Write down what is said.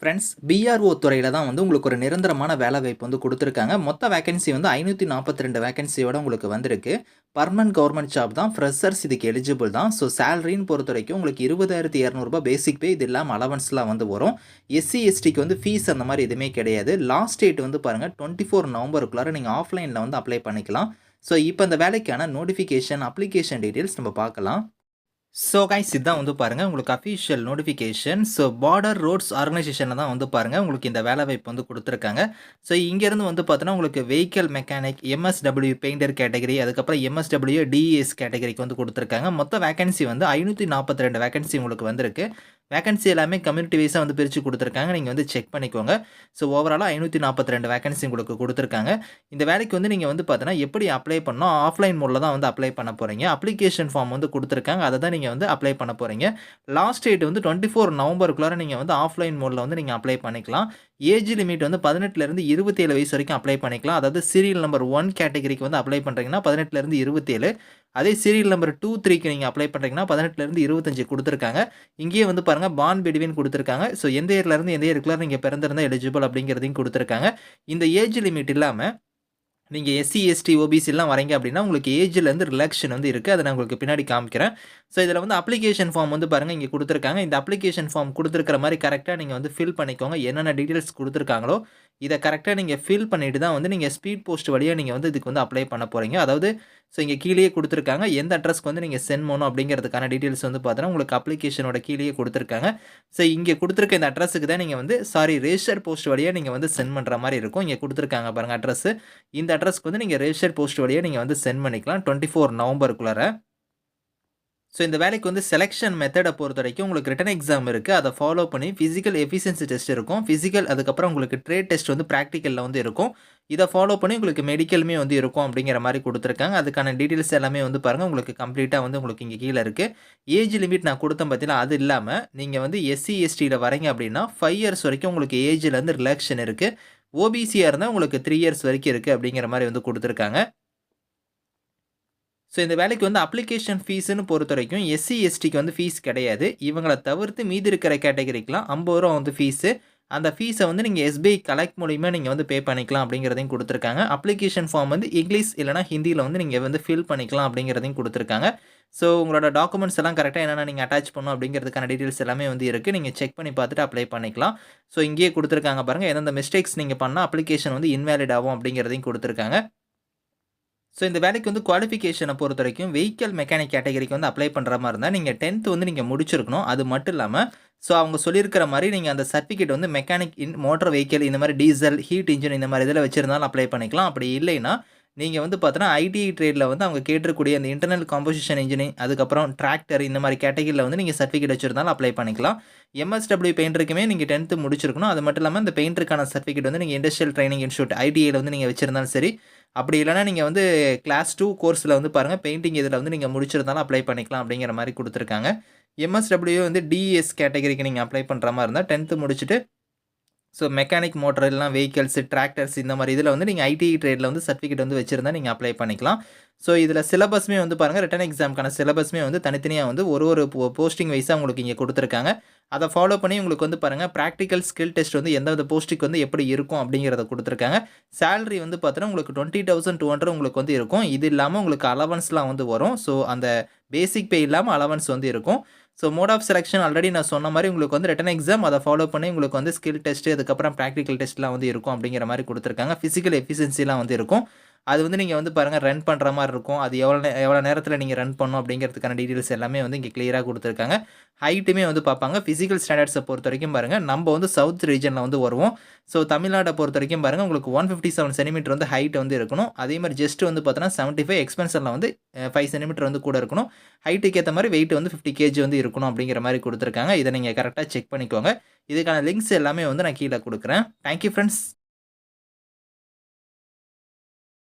Friends PRO துறையில் தான் வந்து உங்களுக்கு ஒரு நிரந்தரமான வேலை வாய்ப்பு வந்து கொடுத்துருக்காங்க. மொத்த வேகன்சி வந்து ஐநூற்றி நாற்பத்தி ரெண்டு வேகன்சியோட உங்களுக்கு வந்திருக்கு. பர்மனன்ட் கவர்மெண்ட் ஜாப் தான் ஃப்ரெஷர்ஸ் இதுக்கு எலிஜிபிள் தான். ஸோ சேலரின்னு பொறுத்த வரைக்கும் உங்களுக்கு இருபதாயிரத்தி இரநூறுபா பேசிக் பே இது இல்லாமல் அலவன்ஸ்லாம் வந்து வரும். எஸ்சி எஸ்டிக்கு வந்து ஃபீஸ் அந்த மாதிரி எதுவுமே கிடையாது. லாஸ்ட் டேட் வந்து பாருங்கள் டுவெண்ட்டி ஃபோர் நவம்பருக்குள்ளார நீங்கள் ஆஃப்லைனில் வந்து அப்ளை பண்ணிக்கலாம். ஸோ இப்போ இந்த வேலைக்கான நோட்டிஃபிகேஷன் அப்ளிகேஷன் டீட்டெயில்ஸ் நம்ம பார்க்கலாம். ஸோ கைஸ் இதுதான் வந்து பாருங்கள் உங்களுக்கு official notification so border roads ஆர்கனைசேஷனில் தான் வந்து பாருங்கள் உங்களுக்கு இந்த வேலை வாய்ப்பு வந்து கொடுத்துருக்காங்க. ஸோ இங்கேருந்து வந்து பார்த்தோன்னா உங்களுக்கு vehicle mechanic MSW painter category அதுக்கப்புறம் எம்எஸ்டபிள்யூ டிஎஸ் கேட்டகரிக்கு வந்து கொடுத்துருக்காங்க. மொத்த வேகன்சி வந்து ஐநூற்றி நாற்பத்தி ரெண்டு வேகன்சி உங்களுக்கு வந்திருக்கு. வேகன்சி எல்லாமே கம்யூனிட்டி வைஸாக வந்து பிரித்து கொடுத்துருக்காங்க. நீங்கள் வந்து செக் பண்ணிக்கோங்க. ஸோ ஓவராலாக ஐநூற்றி நாற்பத்தி ரெண்டு வேகன்சி உங்களுக்கு கொடுத்துருக்காங்க. இந்த வேலைக்கு வந்து நீங்கள் வந்து பார்த்தீங்கன்னா எப்படி அப்ளை பண்ணோம் ஆஃப்லைன் மோடில் தான் வந்து அப்ளை பண்ண போகிறீங்க அப்ளிகேஷன் ஃபார்ம் வந்து கொடுத்துருக்காங்க. அதை தான் நீங்கள் வந்து அப்ளை பண்ண போகிறீங்க லாஸ்ட் டேட் வந்து டுவெண்ட்டி ஃபோர் நவம்பருக்குள்ளார நீங்கள் வந்து ஆஃப்லைன் மோடில் வந்து நீங்கள் அப்ளை பண்ணிக்கலாம். ஏஜ் லிமிட் வந்து பதினெட்டுலேருந்து இருபத்தேழு வயசு வரைக்கும் அப்ளை பண்ணிக்கலாம். அதாவது சீரியல் நம்பர் ஒன் கேட்டகரிக்கு வந்து அப்ளை பண்ணுறீங்கன்னா பதினெட்டுலேருந்து இருபத்தேழு. அதே சீரியல் நம்பர் டூ த்ரீக்கு நீங்கள் அப்ளை பண்ணுறீங்கன்னா பதினெட்டுலேருந்து இருபத்தஞ்சு கொடுத்துருக்காங்க. இங்கேயே வந்து பாருங்கள் பான் பிடிவின் கொடுத்துருக்காங்க. ஸோ எந்த இயர்லேருந்து எந்த இயருக்குள்ள நீங்கள் பிறந்திருந்தால் எலிஜிபிள் அப்படிங்கிறதையும் கொடுத்துருக்காங்க. இந்த ஏஜ் லிமிட் இல்லாமல் நீங்கள் எஸ்சி எஸ்டி ஓபிசிலாம் வரீங்க அப்படின்னா உங்களுக்கு ஏஜ்லேருந்து ரிலாக்ஷன் வந்து இருக்குது அதை நான் உங்களுக்கு பின்னாடி காமிக்கிறேன். ஸோ இதில் வந்து அப்ளிகேஷன் ஃபார்ம் வந்து பாருங்கள் இங்கே கொடுத்துருக்காங்க. இந்த அப்ளிகேஷன் ஃபார்ம் கொடுத்துருக்கிற மாதிரி கரெக்டாக நீங்கள் வந்து ஃபில் பண்ணிக்கோங்க. என்னென்ன டீட்டெயில்ஸ் கொடுத்துருக்காங்களோ இதை கரெக்டாக நீங்கள் ஃபில் பண்ணிவிட்டு தான் வந்து நீங்கள் ஸ்பீட் போஸ்ட் வழியாக நீங்கள் வந்து இதுக்கு வந்து அப்ளை பண்ண போகிறீங்க அதாவது ஸோ இங்கே கீழேயே கொடுத்துருக்காங்க. எந்த அட்ரஸ்க்கு வந்து நீங்கள் சென்ட் பண்ணணும் அப்படிங்கிறதுக்கான டீட்டெயில்ஸ் வந்து பார்த்தோன்னா உங்களுக்கு அப்ளிகேஷனோட கீழேயே கொடுத்துருக்காங்க. ஸோ இங்கே கொடுத்துருக்க இந்த அட்ரஸுக்கு தான் நீங்கள் வந்து சாரி ரேஷர் போஸ்ட் வழியாக நீங்கள் வந்து சென்ட் பண்ணுற மாதிரி இருக்கும். இங்கே கொடுத்துருக்காங்க பாருங்கள் அட்ரஸ் இந்த அட்ரஸ்க்கு வந்து நீங்கள் ரேஷர் போஸ்ட் வழியாக நீங்கள் வந்து சென்ட் பண்ணிக்கலாம். Twenty four நவம்பருக்குள்ளார. ஸோ இந்த வேலைக்கு வந்து செலெக்ஷன் மெத்தடை பொறுத்த வரைக்கும் உங்களுக்கு ரிட்டன் எக்ஸாம் இருக்குது அதை ஃபாலோ பண்ணி ஃபிசிக்கல் எஃபிஷியன்சி டெஸ்ட் இருக்கும். ஃபிசிக்கல் அதுக்கப்புறம் உங்களுக்கு ட்ரேட் டெஸ்ட் வந்து ப்ராக்டிக்கலில் வந்து இருக்கும். இதை ஃபாலோ பண்ணி உங்களுக்கு மெடிக்கலுமே வந்து இருக்கும் அப்படிங்கிற மாதிரி கொடுத்துருக்காங்க. அதுக்கான டீட்டெயில்ஸ் எல்லாமே வந்து பாருங்கள் உங்களுக்கு கம்ப்ளீட்டாக வந்து உங்களுக்கு இங்கே கீழே இருக்குது ஏஜ் லிமிட் நான் கொடுத்தேன் பார்த்தீங்கன்னா அது இல்லாமல் நீங்கள் வந்து எஸ்சி எஸ்டியில் வரீங்க அப்படின்னா ஃபைவ் இயர்ஸ் வரைக்கும் உங்களுக்கு ஏஜ்லேருந்து ரிலாக்ஷன் இருக்குது ஓபிசியாக இருந்தால் உங்களுக்கு த்ரீ இயர்ஸ் வரைக்கும் இருக்குது அப்படிங்கிற மாதிரி வந்து கொடுத்துருக்காங்க. ஸோ இந்த வேலைக்கு வந்து அப்ளிகேஷன் ஃபீஸ்னு பொறுத்த வரைக்கும் எஸ்சி எஸ்டிக்கு வந்து ஃபீஸ் கிடையாது. இவங்களை தவிர்த்து மீதி இருக்கிற கேட்டகரிக்கெலாம் ஐம்பது ரூபா வந்து ஃபீஸு அந்த ஃபீஸை வந்து நீங்கள் எஸ்பிஐ கலெக்ட் மூலிமா நீங்கள் வந்து பே பண்ணிக்கலாம் அப்படிங்கிறதையும் கொடுத்துருக்காங்க. அப்ளிகேஷன் ஃபார்ம் வந்து இங்கிலீஷ் இல்லைனா ஹிந்தியில் வந்து நீங்கள் வந்து ஃபில் பண்ணிக்கலாம் அப்படிங்கிறதையும் கொடுத்துருக்காங்க. ஸோ உங்களோட டாக்குமெண்ட்ஸ் எல்லாம் கரெக்டாக என்னென்ன நீங்கள் அட்டாச் பண்ணணும் அப்படிங்கிறதுக்கான டீட்டெயில்ஸ் எல்லாமே வந்து இருக்குது நீங்கள் செக் பண்ணி பார்த்துட்டு அப்ளை பண்ணிக்கலாம். ஸோ இங்கேயே கொடுத்துருக்காங்க பாருங்கள் எந்தெந்த மிஸ்டேக்ஸ் நீங்கள் பண்ணால் அப்ளிகேஷன் வந்து இன்வேலிட் ஆகும் அப்படிங்கிறதையும் கொடுத்துருக்காங்க. ஸோ இந்த வேலைக்கு வந்து குவாலிஃபிகேஷனை பொறுத்த வரைக்கும் வெஹிக்கல் மெக்கானிக் கேட்டகரிக்கு வந்து அப்ளை பண்ணுற மாதிரி இருந்தால் நீங்கள் டென்த் வந்து நீங்கள் முடிச்சிருக்கணும். அது மட்டும் இல்லாமல் ஸோ அவங்க சொல்லியிருக்கிற மாதிரி நீங்கள் அந்த சர்டிஃபிகேட் வந்து மெக்கானிக் இன் மோட்டர் வெஹிக்கல் இந்த மாதிரி டீசல் ஹீட் இன்ஜின் இந்த மாதிரி இதில் வச்சுருந்தாலும் அப்ளை பண்ணிக்கலாம். அப்படி இல்லைன்னா நீங்கள் வந்து பார்த்தோன்னா ஐடிஐ ட்ரேடில் வந்து அவங்க கேட்டிருக்கூடிய அந்த இன்டர்னல் காம்போசிஷன் இன்ஜினியரிங் அதுக்கப்புறம் டிராக்டர் இந்த மாதிரி கேட்டகரியில் வந்து நீங்கள் சர்டிஃபிகேட் வச்சுருந்தாலும் அப்ளை பண்ணிக்கலாம். எம்எஸ்டபிள்யூ பெயிண்டருக்குமே நீங்கள் டென்த்து முடிச்சிருக்கணும். அது மட்டும் இல்லாமல் இந்த பெயிண்டருக்கான சர்டிஃபிகேட் வந்து நீங்கள் இண்டஸ்ட்ரியல் ட்ரைனிங் இன்ஸ்டியூட் ஐடிஐயில் வந்து நீங்கள் வச்சிருந்தாலும் சரி அப்படி இல்லைனா நீங்கள் வந்து கிளாஸ் டூ கோர்ஸில் வந்து பாருங்கள் பெயிண்டிங் இதில் வந்து நீங்கள் முடிச்சிருந்தாலும் அப்ளை பண்ணிக்கலாம் அப்படிங்கிற மாதிரி கொடுத்துருக்காங்க. எம்எஸ்டபிள்யூ வந்து டிஎஸ் கேட்டகரிக்கு நீங்கள் அப்ளை பண்ணுற மாதிரி இருந்தால் டென்த்து முடிச்சுட்டு ஸோ மெக்கானிக் மோட்டர் இல்லைனா வெஹிக்கல்ஸ் டிராக்டர்ஸ் இந்த மாதிரி இதில் வந்து நீங்கள் ஐடிஐ ட்ரேடில் வந்து சர்டிஃபிகேட் வந்து வச்சுருந்தா நீங்கள் அப்ளை பண்ணிக்கலாம். ஸோ இதில் சிலபஸ்மே வந்து பாருங்கள் ரிட்டன் எக்ஸாமுக்கான சிலபஸ்மே வந்து தனித்தனியாக வந்து ஒரு ஒரு போஸ்டிங் வைஸாக உங்களுக்கு இங்கே கொடுத்துருக்காங்க. அதை ஃபாலோ பண்ணி உங்களுக்கு வந்து பாருங்கள் ப்ராக்டிக்கல் ஸ்கில் டெஸ்ட் வந்து எந்தவித போஸ்ட்டுக்கு வந்து எப்படி இருக்கும் அப்படிங்கிறத கொடுத்துருக்காங்க. சேலரி வந்து பார்த்தோன்னா உங்களுக்கு டுவெண்ட்டி தௌசண்ட் டூ ஹண்ட்ரட் உங்களுக்கு வந்து இருக்கும். இது இல்லாமல் உங்களுக்கு அலவன்ஸ்லாம் வந்து வரும். ஸோ அந்த பேசிக் பே இல்லாமல் அலவன்ஸ் வந்து இருக்கும். So mode of selection already நான் சொன்ன மாதிரி உங்களுக்கு வந்து ரிட்டன் எக்ஸாம் அதை ஃபாலோ பண்ணி உங்களுக்கு வந்து ஸ்கில் டெஸ்ட்டு அதுக்கப்புறம் ப்ராக்டிக்கல் டெஸ்ட்லாம் வந்து இருக்கும் அப்படிங்கிற மாதிரி கொடுத்துருக்காங்க. ஃபிசிக்கல் எஃபிஷியன்சிலாம் வந்து இருக்கும். அது வந்து நீங்கள் வந்து பாருங்கள் ரன் பண்ணுற மாதிரி இருக்கும். அது எவ்வளோ நே எவ்வளோ நேரத்தில் நீங்கள் ரன் பண்ணணும் அப்படிங்கிறதுக்கான டீட்டெயில்ஸ் எல்லாமே வந்து இங்கே கிளியராக கொடுத்துருக்காங்க. ஹைட்டுமே வந்து பார்ப்பாங்க. ஃபிசிக்கல் ஸ்டாண்டர்ட்ஸை பொறுத்த வரைக்கும் பாருங்கள் நம்ம வந்து சவுத் ரீஜனில் வந்து வருவோம். ஸோ தமிழ்நாட்டை பொறுத்த வரைக்கும் பாருங்கள் உங்களுக்கு ஒன் ஃபிஃப்டி செவன் சென்டிமீட்டர் வந்து ஹைட் வந்து இருக்கணும். அதே மாதிரி ஜஸ்ட் வந்து பார்த்தோன்னா செவன்ட்டி ஃபைவ் எக்ஸ்பென்சரில் வந்து ஃபைவ் சென்டிமீட்டர் வந்து கூட இருக்கணும். ஹைட்டுக்கு ஏற்ற மாதிரி வெயிட் வந்து ஃபிஃப்டி கேஜி வந்து இருக்கணும் அப்படிங்கிற மாதிரி கொடுத்துருக்காங்க. இதை நீங்கள் கரெக்டாக செக் பண்ணிக்கோங்க. இதுக்கான லிங்க்ஸ் எல்லாமே வந்து நான் கீழே கொடுக்குறேன். Thank you friends